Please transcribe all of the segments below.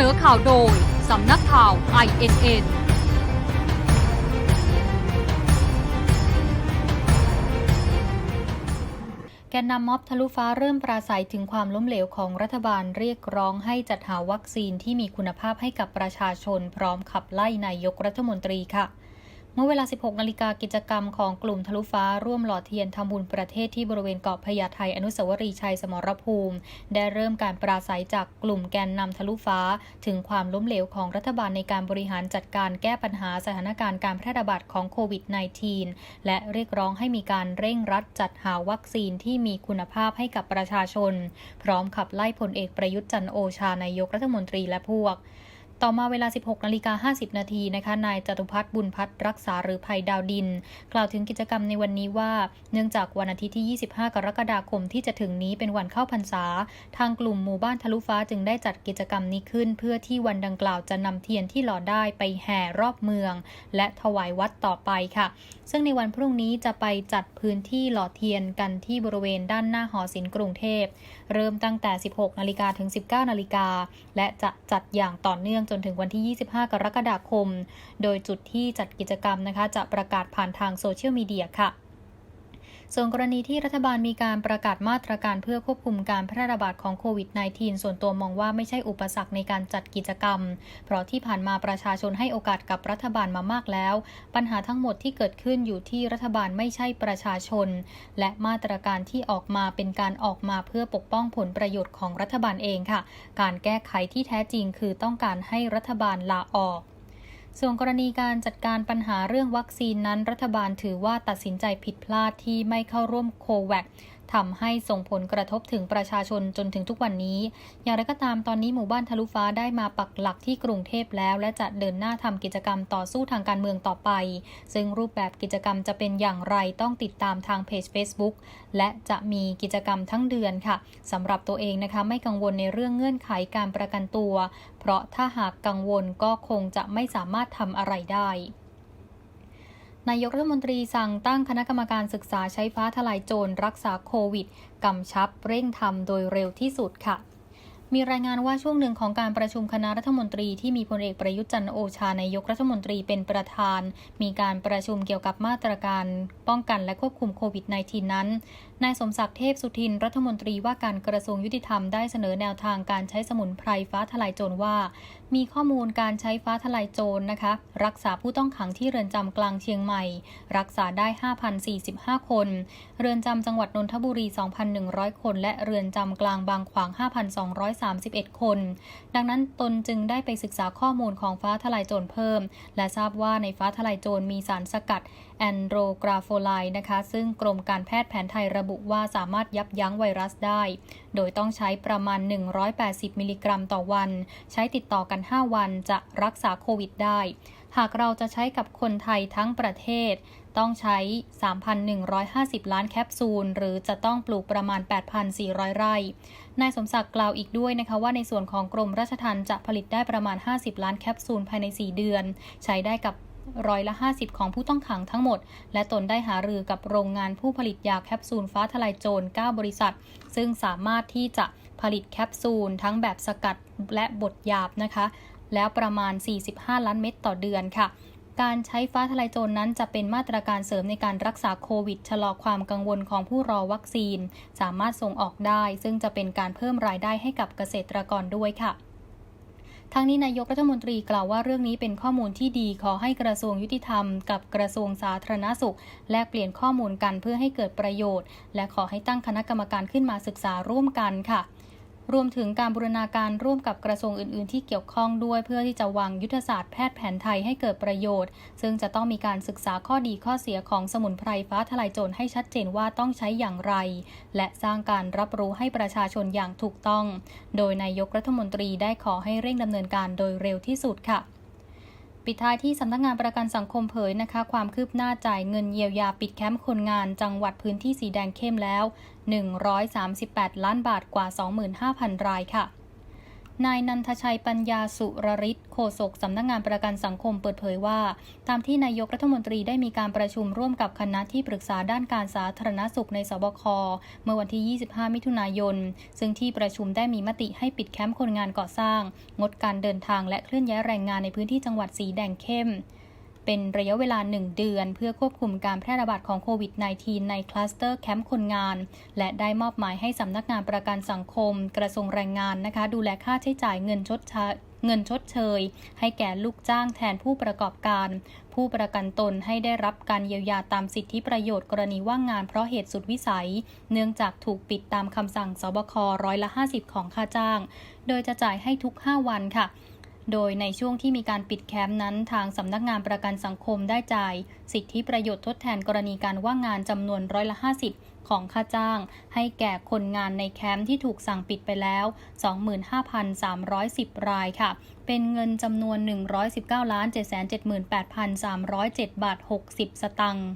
นอข่าวโดย สำนักข่าว INN แกนนำม็อบทะลุฟ้าเริ่มปราศัยถึงความล้มเหลวของรัฐบาลเรียกร้องให้จัดหาวัคซีนที่มีคุณภาพให้กับประชาชนพร้อมขับไล่นายกรัฐมนตรีค่ะ เมื่อเวลา 16 นาฬิกากิจกรรมของกลุ่มทะลุฟ้าร่วมหล่อเทียนทำบุญประเทศที่บริเวณเกาะพญาไทอนุสาวรีย์ชัยสมรภูมิ ได้เริ่มการปราศัยจากกลุ่มแกนนำทะลุฟ้า ถึงความล้มเหลวของรัฐบาลในการบริหารจัดการแก้ปัญหาสถานการณ์การแพร่ระบาดของโควิด -19 และเรียกร้องให้มีการเร่งรัดจัดหาวัคซีนที่มีคุณภาพให้กับประชาชน พร้อมขับไล่พลเอกประยุทธ์จันโอชานายกรัฐมนตรีและพวก ต่อมาเวลา 16นาฬิกา50 นาทีนะคะ นายจตุพัฒน์บุญพัฒน์รักษาหรือภัยดาวดิน กล่าวถึงกิจกรรมในวันนี้ว่า เนื่องจากวันอาทิตย์ที่ 25 กรกฎาคมที่จะถึงนี้เป็นวันเข้าพรรษา ทางกลุ่มหมู่บ้านทะลุฟ้าจึงได้จัดกิจกรรมนี้ขึ้น เพื่อที่วันดังกล่าวจะนำเทียนที่หล่อได้ไปแห่รอบเมือง และถวายวัดต่อไปค่ะ ซึ่งในวันพรุ่งนี้จะไปจัดพื้นที่หล่อเทียนกันที่บริเวณด้านหน้าหอศิลป์กรุงเทพ เริ่มตั้งแต่ 16นาฬิกาถึง 19นาฬิกาและจะจัดอย่างต่อเนื่องจนถึงวันที่ 25 กรกฎาคม โดยจุดที่จัดกิจกรรมนะคะ จะประกาศผ่านทางโซเชียลมีเดียค่ะ ส่วนกรณีที่รัฐบาลมีการประกาศมาตรการเพื่อควบคุมการแพร่ระบาดของโควิด -19 ส่วนตัวมองว่าไม่ใช่อุปสรรคในการจัดกิจกรรม เพราะที่ผ่านมาประชาชนให้โอกาสกับรัฐบาลมามากแล้ว ปัญหาทั้งหมดที่เกิดขึ้นอยู่ที่รัฐบาลไม่ใช่ประชาชน และมาตรการที่ออกมาเป็นการออกมาเพื่อปกป้องผลประโยชน์ของรัฐบาลเองค่ะ การแก้ไขที่แท้จริงคือต้องการให้รัฐบาลลาออก ส่วนกรณีการจัดการปัญหาเรื่องวัคซีนนั้น รัฐบาลถือว่าตัดสินใจผิดพลาดที่ไม่เข้าร่วมโควัค ทำให้ส่งผลกระทบถึงประชาชนจนถึงทุกวันนี้ อย่างไรก็ตามตอนนี้หมู่บ้านทะลุฟ้าได้มาปักหลักที่กรุงเทพแล้ว และจะเดินหน้าทำกิจกรรมต่อสู้ทางการเมืองต่อไป ซึ่งรูปแบบกิจกรรมจะเป็นอย่างไรต้องติดตามทางเพจ Facebook และจะมีกิจกรรมทั้งเดือนค่ะสำหรับตัวเองนะคะไม่กังวลในเรื่องเงื่อนไขการประกันตัว เพราะถ้าหากกังวลก็คงจะไม่สามารถทำอะไรได้ นายกรัฐมนตรีสั่งตั้งคณะกรรมการศึกษาใช้ฟ้าทลายโจรรักษาโควิด กำชับเร่งทำโดยเร็วที่สุดค่ะ มีรายงานว่าช่วงหนึ่งของการประชุมคณะรัฐมนตรีที่มีพลเอกประยุทธ์จันโอชานายกรัฐมนตรีเป็นประธาน มีการประชุมเกี่ยวกับมาตรการป้องกันและควบคุมโควิด -19 นั้น นายสมศักดิ์เทพสุทินรัฐมนตรีว่าการกระทรวงยุติธรรมได้เสนอแนวทางการใช้สมุนไพรฟ้าทลายโจรว่า มีข้อมูลการใช้ฟ้าทลายโจรนะคะ รักษาผู้ต้องขังที่เรือนจำกลางเชียงใหม่ รักษาได้ 5,045 คน เรือนจำจังหวัดนนทบุรี 2,100 คน และเรือนจำกลางบางขวาง 5,203 31 คน ดังนั้นตนจึงได้ไปศึกษาข้อมูลของฟ้าทลายโจรเพิ่ม และทราบว่าในฟ้าทลายโจรมีสารสกัดแอนโดรกราโฟไลนะคะ ซึ่งกรมการแพทย์แผนไทยระบุว่าสามารถยับยั้งไวรัสได้ โดยต้องใช้ประมาณ 180 มิลลิกรัมต่อวัน ใช้ติดต่อกัน 5 วันจะรักษาโควิดได้ หากเราจะใช้กับคนไทยทั้งประเทศ ต้องใช้ 3,150 ล้านแคปซูล หรือจะต้องปลูกประมาณ 8,400 ไร่ นายสมศักดิ์กล่าวอีกด้วยนะคะว่าในส่วนของกรมราชทัณฑ์จะผลิตได้ประมาณ 50 ล้านแคปซูลภายใน 4 เดือน ใช้ได้กับร้อยละ 50 ของผู้ต้องขังทั้งหมด และตนได้หารือกับโรงงานผู้ผลิตยาแคปซูลฟ้าทลายโจร 9 บริษัท ซึ่งสามารถที่จะผลิตแคปซูล ทั้งแบบสกัดและบดหยาบนะคะ แล้วประมาณ 45 ล้านเม็ดต่อเดือนค่ะ การใช้ฟ้าทลายโจรนั้นจะเป็นมาตรการเสริมในการรักษาโควิด ชะลอความกังวลของผู้รอวัคซีน สามารถส่งออกได้ ซึ่งจะเป็นการเพิ่มรายได้ให้กับเกษตรกรด้วยค่ะทั้งนี้นายกรัฐมนตรีกล่าวว่าเรื่องนี้เป็นข้อมูลที่ดีขอให้กระทรวงยุติธรรม กับกระทรวงสาธารณสุข แลกเปลี่ยนข้อมูลกันเพื่อให้เกิดประโยชน์ และขอให้ตั้งคณะกรรมการขึ้นมาศึกษาร่วมกันค่ะ รวมถึงการบูรณาการร่วมกับกระทรวงอื่น ๆ ที่เกี่ยวข้องด้วยเพื่อที่จะวางยุทธศาสตร์แพทย์แผนไทยให้เกิดประโยชน์ ซึ่งจะต้องมีการศึกษาข้อดีข้อเสียของสมุนไพรฟ้าทลายโจรให้ชัดเจนว่าต้องใช้อย่างไร และสร้างการรับรู้ให้ประชาชนอย่างถูกต้อง โดยนายกรัฐมนตรีได้ขอให้เร่งดำเนินการโดยเร็วที่สุดค่ะ ปิดท้ายที่สำนักงานประกันสังคมเผยนะคะ ความคืบหน้าจ่ายเงินเยียวยาปิดแคมป์คนงานจังหวัดพื้นที่สีแดงเข้มแล้ว 138 ล้านบาทกว่า 25,000 รายค่ะ นายนันทชัยปัญญาสุรริศโฆษกสำนักงานประกันสังคมเปิดเผยว่า ตามที่นายกรัฐมนตรีได้มีการประชุมร่วมกับคณะที่ปรึกษาด้านการสาธารณสุขในสบค เมื่อวันที่ 25 มิถุนายน ซึ่งที่ประชุมได้มีมติให้ปิดแคมป์คนงานก่อสร้าง งดการเดินทางและเคลื่อนย้ายแรงงานในพื้นที่จังหวัดสีแดงเข้ม เป็นระยะเวลา 1 เดือน เพื่อควบคุมการแพร่ระบาดของโควิด -19 ในคลัสเตอร์แคมป์คนงาน และได้มอบหมายให้สำนักงานประกันสังคม กระทรวงแรงงานนะคะ ดูแลค่าใช้จ่ายเงินชดเชยเงินชดเชย ให้แก่ลูกจ้างแทนผู้ประกอบการ ผู้ประกันตนให้ได้รับการเยียวยาตามสิทธิประโยชน์กรณีว่างงานเพราะเหตุสุดวิสัย เนื่องจากถูกปิดตามคำสั่งสบคร้อยละ 50 ของค่าจ้าง โดยจะจ่ายให้ทุก 5 วันค่ะ โดยในช่วงที่มีการปิดแคมป์นั้น ทางสำนักงานประกันสังคมได้จ่าย สิทธิประโยชน์ทดแทนกรณีการว่างงานจำนวนร้อยละ 50 ของค่าจ้าง ให้แก่คนงานในแคมป์ที่ถูกสั่งปิดไปแล้ว 25,310 รายค่ะ เป็นเงินจำนวน 119 778,307 บาท 60 สตังค์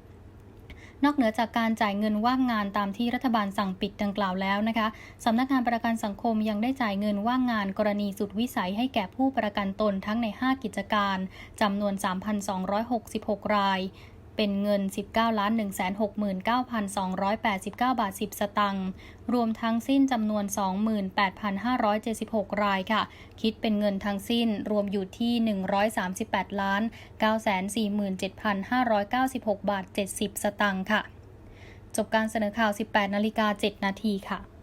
นอกเหนือจากการจ่ายเงินว่างงานตามที่รัฐบาลสั่งปิดดังกล่าวแล้วนะคะสำนักงานประกันสังคมยังได้จ่ายเงินว่างงานกรณีสุดวิสัยให้แก่ผู้ประกันตนทั้งใน 5 กิจการจำนวน 3,266 ราย เป็นเงิน 19 169,289 บาท 10 สตังค์ รวมทั้งสิ้นจำนวน 28,576 รายค่ะ คิดเป็นเงินทั้งสิ้นรวมอยู่ที่ 138ล้าน947,596 บาท 70 สตังค์ค่ะ จบการเสนอข่าว 18 นาฬิกา 7 นาทีค่ะ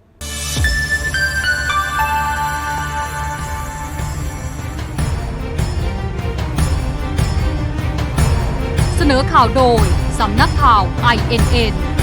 นอข่าวโดย สำนักข่าว INN